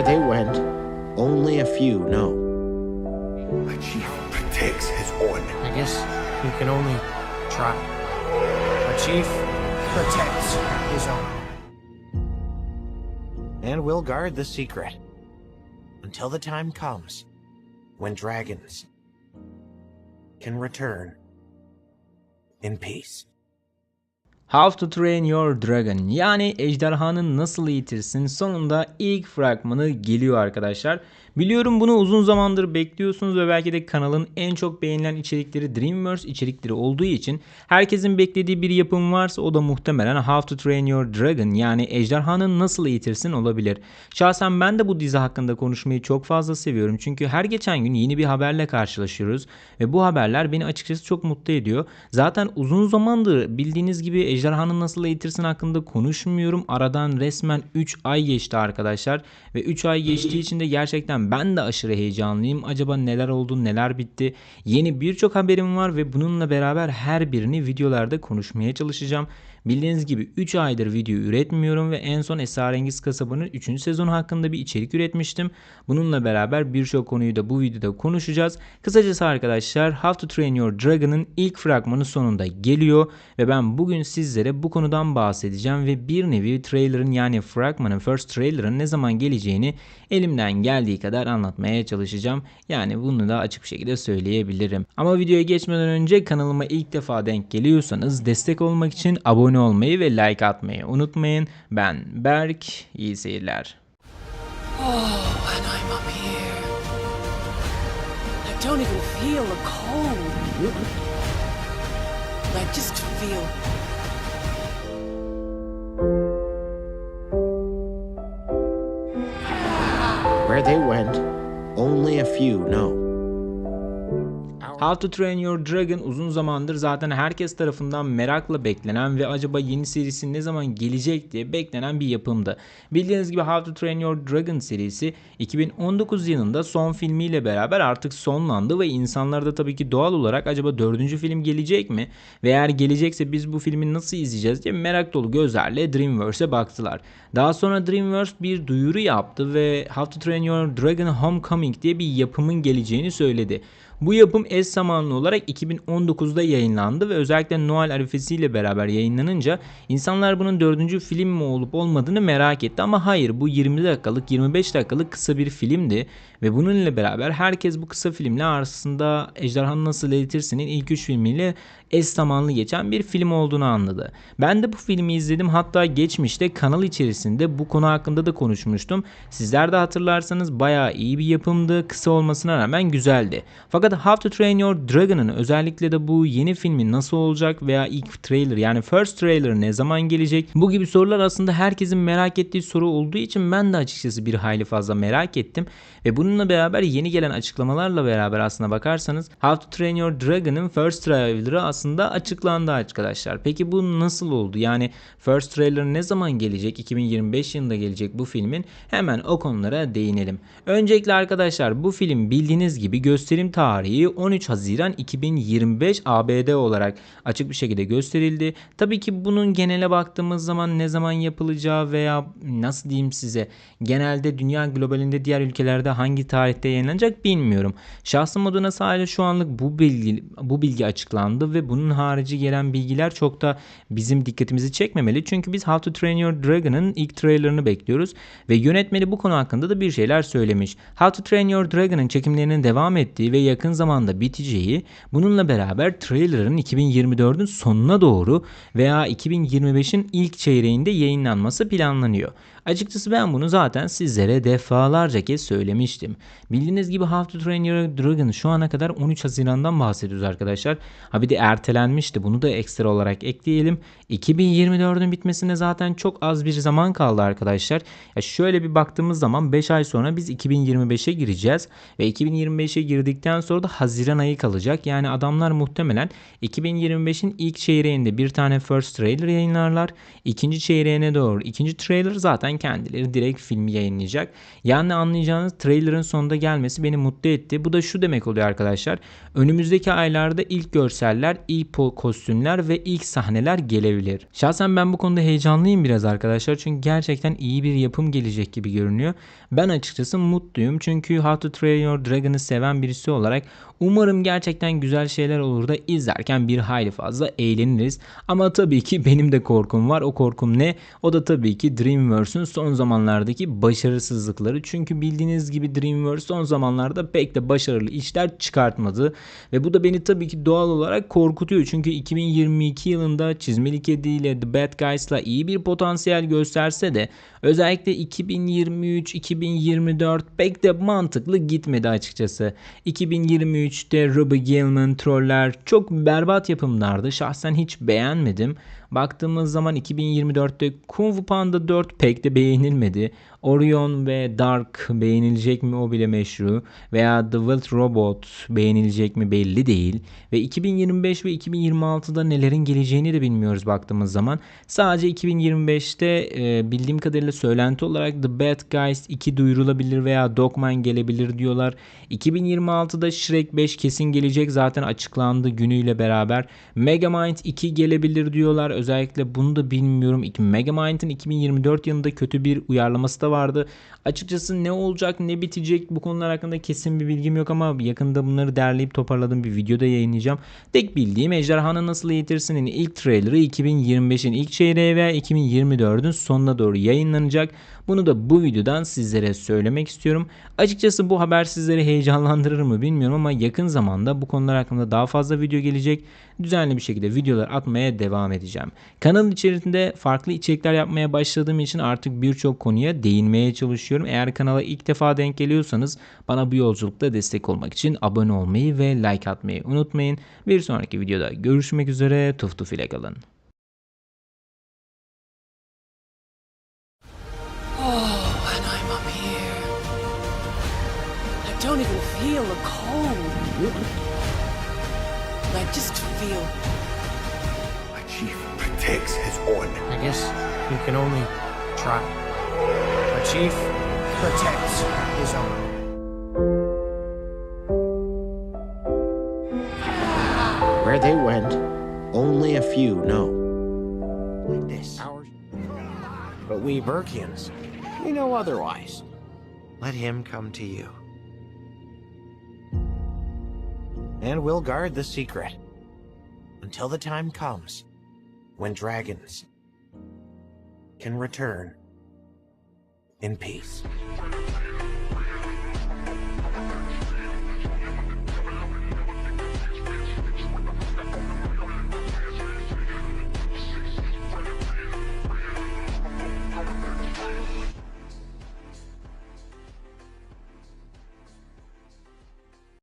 Where they went, only a few know. My chief protects his own. I guess you can only try. A chief protects his own. And will guard the secret until the time comes when dragons can return in peace. How to Train Your Dragon yani ejderhanı nasıl eğitirsin sonunda ilk fragmanı geliyor arkadaşlar. Biliyorum bunu uzun zamandır bekliyorsunuz ve belki de kanalın en çok beğenilen içerikleri Dreamverse içerikleri olduğu için herkesin beklediği bir yapım varsa o da muhtemelen How to Train Your Dragon yani ejderhanı nasıl eğitirsin olabilir. Şahsen ben de bu dizi hakkında konuşmayı çok fazla seviyorum çünkü her geçen gün yeni bir haberle karşılaşıyoruz ve bu haberler beni açıkçası çok mutlu ediyor. Zaten uzun zamandır bildiğiniz gibi ejderhanı nasıl eğitirsin hakkında konuşmuyorum. Aradan resmen 3 ay geçti arkadaşlar ve 3 ay geçtiği için de gerçekten ben de aşırı heyecanlıyım. Acaba neler oldu, neler bitti? Yeni birçok haberim var ve bununla beraber her birini videolarda konuşmaya çalışacağım. Bildiğiniz gibi 3 aydır video üretmiyorum ve en son Esrarengiz Kasabı'nın 3. sezonu hakkında bir içerik üretmiştim. Bununla beraber birçok konuyu da bu videoda konuşacağız. Kısacası arkadaşlar How to Train Your Dragon'ın ilk fragmanı sonunda geliyor ve ben bugün sizlere bu konudan bahsedeceğim ve bir nevi trailer'ın yani fragmanın first trailer'ın ne zaman geleceğini elimden geldiği kadar anlatmaya çalışacağım. Yani bunu da açık bir şekilde söyleyebilirim. Ama videoya geçmeden önce kanalıma ilk defa denk geliyorsanız destek olmak için abone olmayı ve like atmayı unutmayın. Ben Berk, iyi seyirler. Oh, and I'm up here. I don't even feel the cold. I just feel. Where they went, only a few know. How to Train Your Dragon uzun zamandır zaten herkes tarafından merakla beklenen ve acaba yeni serisi ne zaman gelecek diye beklenen bir yapımdı. Bildiğiniz gibi How to Train Your Dragon serisi 2019 yılında son filmiyle beraber artık sonlandı ve insanlar da tabii ki doğal olarak acaba dördüncü film gelecek mi? Ve eğer gelecekse biz bu filmi nasıl izleyeceğiz diye merak dolu gözlerle Dreamworks'e baktılar. Daha sonra Dreamworks bir duyuru yaptı ve How to Train Your Dragon Homecoming diye bir yapımın geleceğini söyledi. Bu yapım eş zamanlı olarak 2019'da yayınlandı ve özellikle Noel arifesiyle beraber yayınlanınca insanlar bunun dördüncü film mi olup olmadığını merak etti ama hayır bu 20 dakikalık 25 dakikalık kısa bir filmdi ve bununla beraber herkes bu kısa filmle aslında Ejderhanı Nasıl Eğitirsin'in ilk 3 filmiyle eş zamanlı geçen bir film olduğunu anladı. Ben de bu filmi izledim hatta geçmişte kanal içerisinde bu konu hakkında da konuşmuştum. Sizler de hatırlarsanız bayağı iyi bir yapımdı kısa olmasına rağmen güzeldi. Fakat How to Train Your Dragon'ın özellikle de bu yeni filmi nasıl olacak veya ilk trailer yani first trailer ne zaman gelecek bu gibi sorular aslında herkesin merak ettiği soru olduğu için ben de açıkçası bir hayli fazla merak ettim ve bununla beraber yeni gelen açıklamalarla beraber aslına bakarsanız How to Train Your Dragon'ın first trailer'ı aslında açıklandı arkadaşlar. Peki bu nasıl oldu? Yani first trailer ne zaman gelecek? 2025 yılında gelecek bu filmin. Hemen o konulara değinelim. Öncelikle arkadaşlar bu film bildiğiniz gibi gösterim tarihi 13 Haziran 2025 ABD olarak açık bir şekilde gösterildi. Tabii ki bunun genele baktığımız zaman ne zaman yapılacağı veya nasıl diyeyim size genelde dünya globalinde diğer ülkelerde hangi tarihte yayınlanacak bilmiyorum. Şahsım adına sadece şu anlık bu bilgi bu bilgi açıklandı ve bunun harici gelen bilgiler çok da bizim dikkatimizi çekmemeli. Çünkü biz How to Train Your Dragon'ın ilk trailerını bekliyoruz ve yönetmeni bu konu hakkında da bir şeyler söylemiş. How to Train Your Dragon'ın çekimlerinin devam ettiği ve yakın zamanda biteceği, bununla beraber trailer'ın 2024'ün sonuna doğru veya 2025'in ilk çeyreğinde yayınlanması planlanıyor. Açıkçası ben bunu zaten sizlere defalarca kez söylemiştim. Bildiğiniz gibi How to Train Your Dragon şu ana kadar 13 Haziran'dan bahsediyoruz arkadaşlar. Ha bir de ertelenmişti. Bunu da ekstra olarak ekleyelim. 2024'ün bitmesine zaten çok az bir zaman kaldı arkadaşlar. Ya şöyle bir baktığımız zaman 5 ay sonra biz 2025'e gireceğiz ve 2025'e girdikten sonra da Haziran ayı kalacak. Yani adamlar muhtemelen 2025'in ilk çeyreğinde bir tane first trailer yayınlarlar. İkinci çeyreğine doğru ikinci trailer zaten kendileri direkt filmi yayınlayacak. Yani anlayacağınız trailerın sonunda gelmesi beni mutlu etti. Bu da şu demek oluyor arkadaşlar. Önümüzdeki aylarda ilk görseller, ilk kostümler ve ilk sahneler gelebilir. Şahsen ben bu konuda heyecanlıyım biraz arkadaşlar. Çünkü gerçekten iyi bir yapım gelecek gibi görünüyor. Ben açıkçası mutluyum. Çünkü How to Train Your Dragon'ı seven birisi olarak umarım gerçekten güzel şeyler olur da izlerken bir hayli fazla eğleniriz. Ama tabii ki benim de korkum var. O korkum ne? O da tabii ki Dreamworks'ün son zamanlardaki başarısızlıkları. Çünkü bildiğiniz gibi Dreamworks son zamanlarda pek de başarılı işler çıkartmadı. Ve bu da beni tabii ki doğal olarak korkutuyor. Çünkü 2022 yılında Çizmeli Kedi ile The Bad Guys'la iyi bir potansiyel gösterse de özellikle 2023-2024 pek de mantıklı gitmedi açıkçası. 2023'te Robbie Gilman Troller çok berbat yapımlardı. Şahsen hiç beğenmedim. Baktığımız zaman 2024'te Kung Fu Panda 4 pek de beğenilmedi. Orion ve Dark beğenilecek mi o bile meşru. Veya The Wild Robot beğenilecek mi belli değil. Ve 2025 ve 2026'da nelerin geleceğini de bilmiyoruz baktığımız zaman. Sadece 2025'te e, bildiğim kadarıyla söylenti olarak The Bad Guys 2 duyurulabilir veya Dogman gelebilir diyorlar. 2026'da Shrek 5 kesin gelecek zaten açıklandı günüyle beraber. Megamind 2 gelebilir diyorlar. Özellikle bunu da bilmiyorum. Megamind'in 2024 yılında kötü bir uyarlaması da vardı. Açıkçası ne olacak ne bitecek bu konular hakkında kesin bir bilgim yok ama yakında bunları derleyip toparladığım bir videoda yayınlayacağım. Tek bildiğim Ejderhanı Nasıl Eğitirsin'in ilk trailerı 2025'in ilk çeyreği veya 2024'ün sonuna doğru yayınlanacak. Bunu da bu videodan sizlere söylemek istiyorum. Açıkçası bu haber sizleri heyecanlandırır mı bilmiyorum ama yakın zamanda bu konular hakkında daha fazla video gelecek. Düzenli bir şekilde videolar atmaya devam edeceğim. Kanalın içerisinde farklı içerikler yapmaya başladığım için artık birçok konuya değinmeye çalışıyorum. Eğer kanala ilk defa denk geliyorsanız bana bu yolculukta destek olmak için abone olmayı ve like atmayı unutmayın. Bir sonraki videoda görüşmek üzere. Tuf tuf ile kalın. Feel a cold. I just feel. My chief protects his own. I guess you can only try. Our chief protects his own. Where they went, only a few know. Like this. But we Burkians, we know otherwise. Let him come to you. And we'll guard the secret until the time comes when dragons can return in peace.